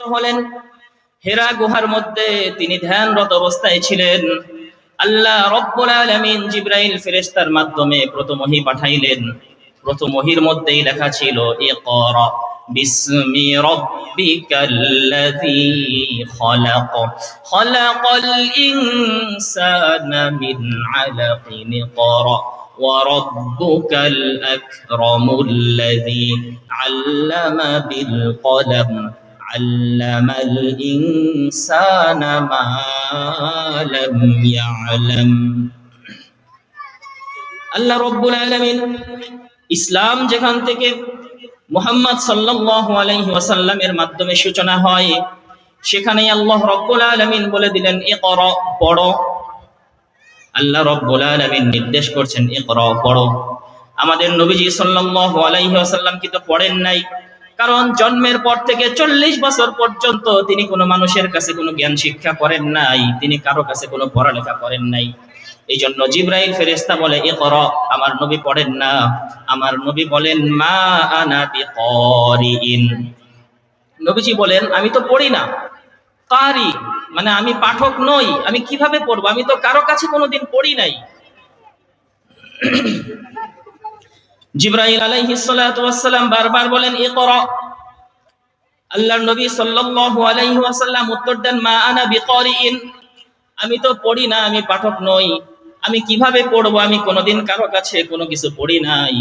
হলেন হেরা গুহার মধ্যে তিনি ধ্যানরত অবস্থায় ছিলেন আল্লাহ রব্বুল আলামিন জিব্রাইল ফেরেশতার মাধ্যমে প্রথম ওহী পাঠাইলেন প্রথম ওহীর মধ্যেই লেখা ছিল ইকরা বিসমি রাব্বিকাল্লাযী খলাক খলাকাল ইনসানা মিন আলাকিন ইকরা وربك الأكرم الذي علم بالقلم علم الإنسان ما لم يعلم আল্লাহ রব্বুল আলামিন ইসলাম যেখান থেকে মুহাম্মদ সাল্লাল্লাহু আলাইহি ওয়াসাল্লামের মাধ্যমে সূচনা হয় সেখানেই আল্লাহ রব্বুল আলামিন বলে দিলেন ইকরা পড়ো আল্লাহ রব্বুল আলামিন নির্দেশ করছেন ইকরা পড়ো আমাদের নবীজি সাল্লাল্লাহু আলাইহি ওয়াসাল্লাম কি তো পড়েন নাই কারণ জন্মের পর থেকে চল্লিশ বছর পর্যন্ত তিনি কোনো মানুষের কাছে কোনো জ্ঞান শিক্ষা করেন নাই, তিনি কারও কাছে কোনো পড়ালেখা করেন নাই। এই জন্য জিব্রাইল ফেরেস্তা বলে এ কর আমার নবী পড়েন না। আমার নবী বলেন, মা আনা নবীজি বলেন, আমি তো পড়ি না। কারি মানে আমি পাঠক নই। আমি কীভাবে পড়ব? আমি তো কারও কাছে কোনোদিন পড়ি নাই। জিব্রাইল আলাইহিস সালাতু ওয়াসসালাম বারবার বলেন এ ইকরা। আল্লাহর নবী সাল্লাল্লাহু আলাইহি ওয়াসাল্লাম উত্তর দেন, মা আনা বিকারিইন। আমি তো পড়ি না, আমি পাঠক নই। আমি কীভাবে পড়ব? আমি কোনোদিন কারও কাছে কোনো কিছু পড়ি নাই।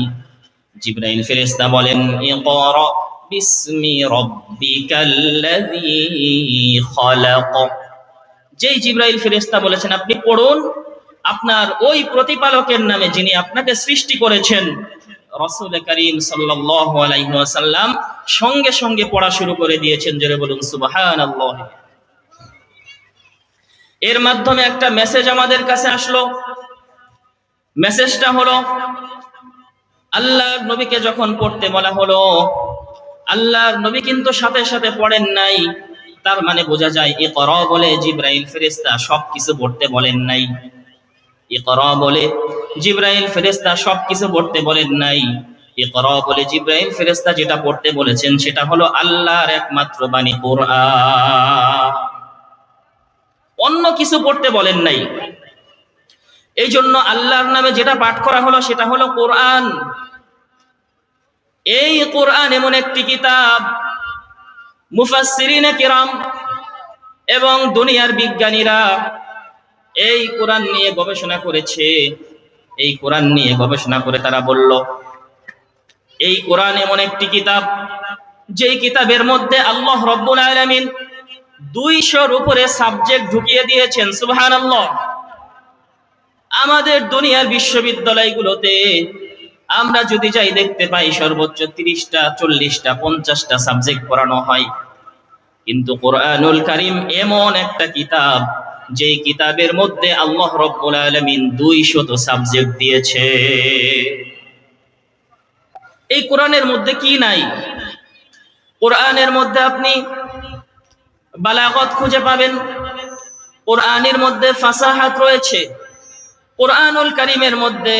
জিব্রাইল ফেরেশতা বলেন, ইকরা বিসমি রাব্বিকাল্লাযী খলাক। যেই জিব্রাইল ফেরেশতা বলেছেন, আপনি পড়ুন, আপনার ওই প্রতিপালকের নামে যিনি আপনাকে সৃষ্টি করেছেন রসুল করিম ওয়াসাল্লাম সঙ্গে সঙ্গে পড়া শুরু করে দিয়েছেন, জোরে বলুন, সুবহানাল্লাহ। এর মাধ্যমে একটা মেসেজ আমাদের কাছে আসলো। মেসেজটা হলো, আল্লাহর নবীকে যখন পড়তে বলা হলো, আল্লাহর নবী কিন্তু সাথে সাথে পড়েন নাই। তার মানে বোঝা যায় এ কর বলে জিব্রাইল ফেরেস্তা সবকিছু পড়তে বলেন নাই। এ কর বলে জিব্রাইল ফেরেশতা সবকিছু পড়তে বলেন নাই। ইকরা বলে, জিব্রাইল ফেরেশতা যেটা পড়তে বলেছেন, সেটা হলো আল্লাহর একমাত্র বাণী, কোরআন। অন্য কিছু পড়তে বলেন নাই। এই জন্য আল্লাহর নামে যেটা পাঠ করা হলো, সেটা হলো কোরআন। এই কোরআন এমন একটি কিতাব, মুফাসসিরিনে কিরাম এবং দুনিয়ার বিজ্ঞানীরা এই কোরআন নিয়ে গবেষণা করেছে। এই কোরআন নিয়ে গবেষণা করে তারা বলল, এই কোরআন এমন একটি কিতাব, যেই কিতাবের মধ্যে আল্লাহ রব্বুল আলামিন দুইশোর উপরে সাবজেক্ট ঢুকিয়ে দিয়েছেন, সুবহানাল্লাহ। আমাদের দুনিয়ার বিশ্ববিদ্যালয়গুলোতে আমরা যদি যাই দেখতে পাই সর্বোচ্চ তিরিশটা, চল্লিশটা, পঞ্চাশটা সাবজেক্ট পড়ানো হয়। কিন্তু কোরআনুল কারিম এমন একটা কিতাব যেই কিতাবের মধ্যে আল্লাহ রব্বুল আলামিন 200 সাবজেক্ট দিয়েছে। এই কোরআনের মধ্যে কি নাই? কোরআনের মধ্যে আপনি বালাগত খুঁজে পাবেন। কোরআনের মধ্যে ফাসাহাত রয়েছে। কোরআনুল কারিমের মধ্যে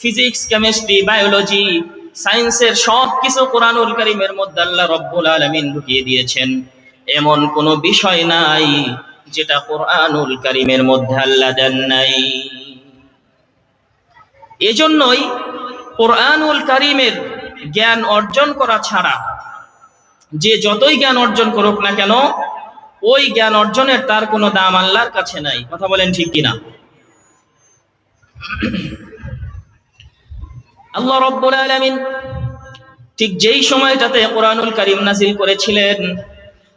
ফিজিক্স কেমিস্ট্রি বায়োলজি সায়েন্সের সব কিছু কোরআনুল কারিমের মধ্যে আল্লাহ রব্বুল আলামিন ঢুকিয়ে দিয়েছেন। এমন কোনো বিষয় নাই। যেটা কোরআনুল কারিমের মধ্যে আল্লাহ দেন নাই। এজন্যই কোরআনুল কারিমের জ্ঞান অর্জন করা ছাড়া যে যতই জ্ঞান অর্জন করুক না কেন, ওই জ্ঞান অর্জনের তার কোনো দাম আল্লাহর কাছে নাই। কথা বলেন ঠিক কিনা? আল্লাহ রব্বুল আলামিন ঠিক যেই সময়টাতে কোরআনুল কারিম নাজিল করেছিলেন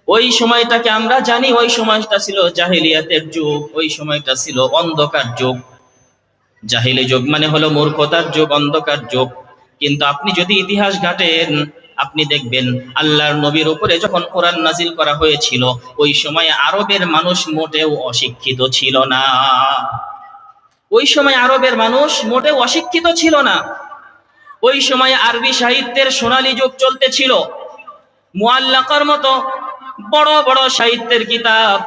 ওই সময়টাকে আমরা জানি, ওই সময়টা ছিল জাহিলিয়াতের যুগ, ওই সময়টা ছিল অন্ধকার যুগ। জাহিলি যুগ মানে হলো মূর্খতার যুগ, অন্ধকার যুগ। কিন্তু আপনি যদি ইতিহাস ঘাটেন, আপনি দেখবেন আল্লাহর নবীর উপরে যখন কোরআন নাজিল করা হয়েছিল, ওই সময় আরবের মানুষ মোটেও অশিক্ষিত ছিল না। ওই সময় আরবের মানুষ মোটেও অশিক্ষিত ছিল না। ওই সময় আরবি সাহিত্যের সোনালী যুগ চলতেছিল। মুআল্লাকার মতো বড় বড় সাহিত্যের কিতাব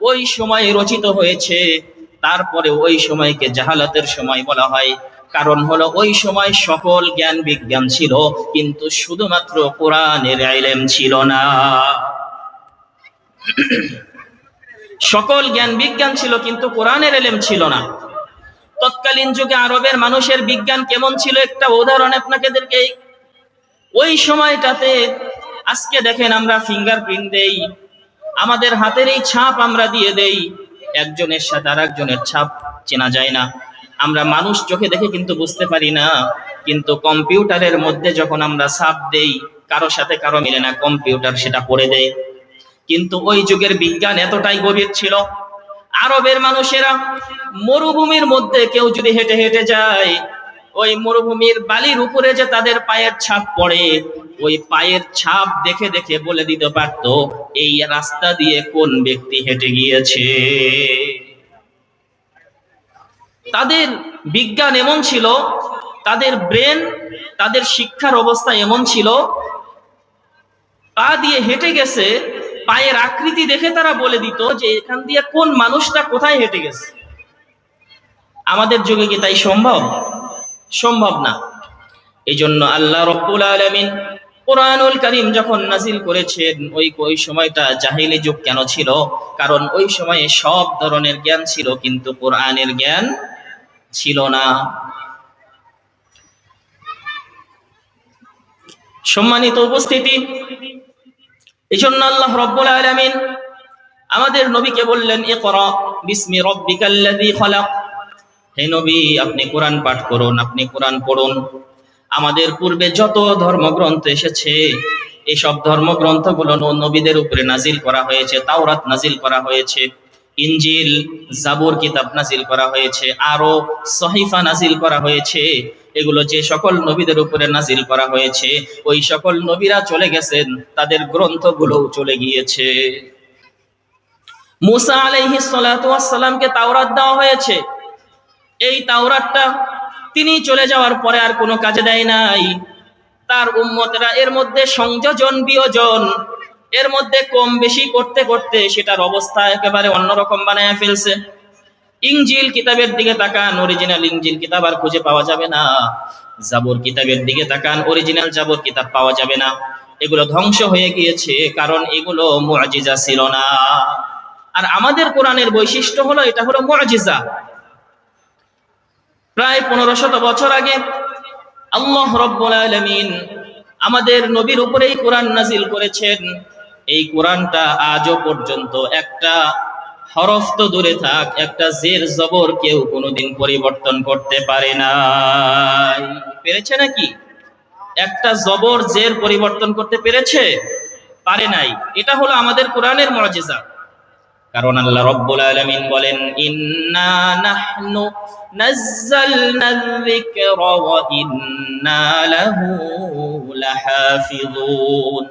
ওই সময় রচিত হয়েছে। তারপরে ওই সময়কে জাহালাতের সময় বলা হয়। কারণ হলো ওই সময় সকল জ্ঞান বিজ্ঞান ছিল, কিন্তু শুধুমাত্র কোরআনের আইলেম ছিল না। সকল জ্ঞান বিজ্ঞান ছিল, কিন্তু কোরআনের এলেম ছিল না। তৎকালীন যুগে আরবের মানুষের বিজ্ঞান কেমন ছিল, একটা উদাহরণ আপনাদেরকে ওই সময়টাতে আজকে দেখেন আমরা ফিঙ্গারপ্রিন্ট দেই। আমাদের হাতের এই ছাপ আমরা দিয়ে দেই। একজনের সাথে আর একজনের ছাপ চেনা যায় না। আমরা মানুষ চোখে দেখে কিন্তু বুঝতে পারি না। কিন্তু কম্পিউটারের মধ্যে যখন আমরা ছাপ দেই, কারও সাথে কারও মিলে না, কম্পিউটার সেটা পড়ে দেয়। কিন্তু ওই যুগের বিজ্ঞান এতটাই গভীর ছিল। আরবের মানুষেরা মরুভূমির মধ্যে কেউ যদি হেঁটে হেঁটে যায় ওই মরুভূমির বালির উপরে যে তাদের পায়ের ছাপ পড়ে, ওই পায়ের ছাপ দেখে দেখে বলে দিতে পারত, এই রাস্তা দিয়ে কোন ব্যক্তি হেঁটে গিয়েছে? তাদের বিজ্ঞান এমন ছিল, তাদের ব্রেন, তাদের শিক্ষার অবস্থা এমন ছিল, পা দিয়ে হেঁটে গেছে, পায়ের আকৃতি দেখে তারা বলে দিত যে এখান দিয়ে কোন মানুষটা কোথায় হেঁটে গেছে। আমাদের যুগে কি তাই সম্ভব? সম্ভব না। এই জন্য আল্লাহ রব্বুল আলমিন কোরআনুল করিম যখন নাজিল করেছেন, ওই ওই সময়টা জাহিলি যুগ কেন ছিল? কারণ ওই সময়ে সব ধরনের জ্ঞান ছিল, কিন্তু কোরআনের জ্ঞান ছিল না। সম্মানিত উপস্থিতি এই জন্য আল্লাহ রব্বুল আলামিন আমাদের নবীকে বললেন, ইকরা বিসমি রব্বিকাল্লাযী হে নবী, আপনি কোরআন পাঠ করুন, আপনি কোরআন পড়ুন। আমাদের পূর্বে যত ধর্মগ্রন্থ এসেছে, এসব ধর্মগ্রন্থগুলো নবীদের উপরে নাজিল করা হয়েছে, তাওরাত নাজিল করা হয়েছে ইঞ্জিল জাবুর কিতাব নাজিল করা হয়েছে আরও সহিফা নাজিল করা হয়েছে। এগুলো যে সকল নবীদের উপরে নাজিল করা হয়েছে, ওই সকল নবীরা চলে গেছেন, তাদের গ্রন্থগুলো চলে গিয়েছে। মুসা আলাইহি সালামকে তাওরাত দেওয়া হয়েছে। এই তাওরাতটা তিনি চলে যাওয়ার পরে আর কোনো কাজে দেয় নাই। তার উম্মতেরা এর মধ্যে সংযোজন, বিয়োজন, এর মধ্যে কম বেশি করতে করতে সেটার অবস্থা একেবারে অন্যরকম বানায় ফেলছে। ইংজিল কিতাবের দিকে তাকান অরিজিনাল ইংজিল কিতাব আর খুঁজে পাওয়া যাবে না। জাবর কিতাবের দিকে তাকান অরিজিনাল জাবর কিতাব পাওয়া যাবে না। এগুলো ধ্বংস হয়ে গিয়েছে, কারণ এগুলো মুআজিজা ছিল না। আর আমাদের কোরআনের বৈশিষ্ট্য হলো, এটা হলো মুআজিজা প্রায় পনেরো শত বছর আগে আল্লাহ রব্বুল আলমিন আমাদের নবীর উপরেই কোরআন নাজিল করেছেন। এই কোরআনটা আজও পর্যন্ত একটা হরফ তো দূরে থাক, একটা জের জবর কেউ কোনোদিন পরিবর্তন করতে পারে না। পেরেছে নাকি? একটা জবর, জের পরিবর্তন করতে পেরেছে? পারে নাই। এটা হলো আমাদের কোরআনের মর্যাদা। কারণ আল্লাহ রব্বুল আলামিন বলেন ইন্না নাহনু নাযালনা যিকরা ওয়া ইন্না লাহু লাহাফিজুন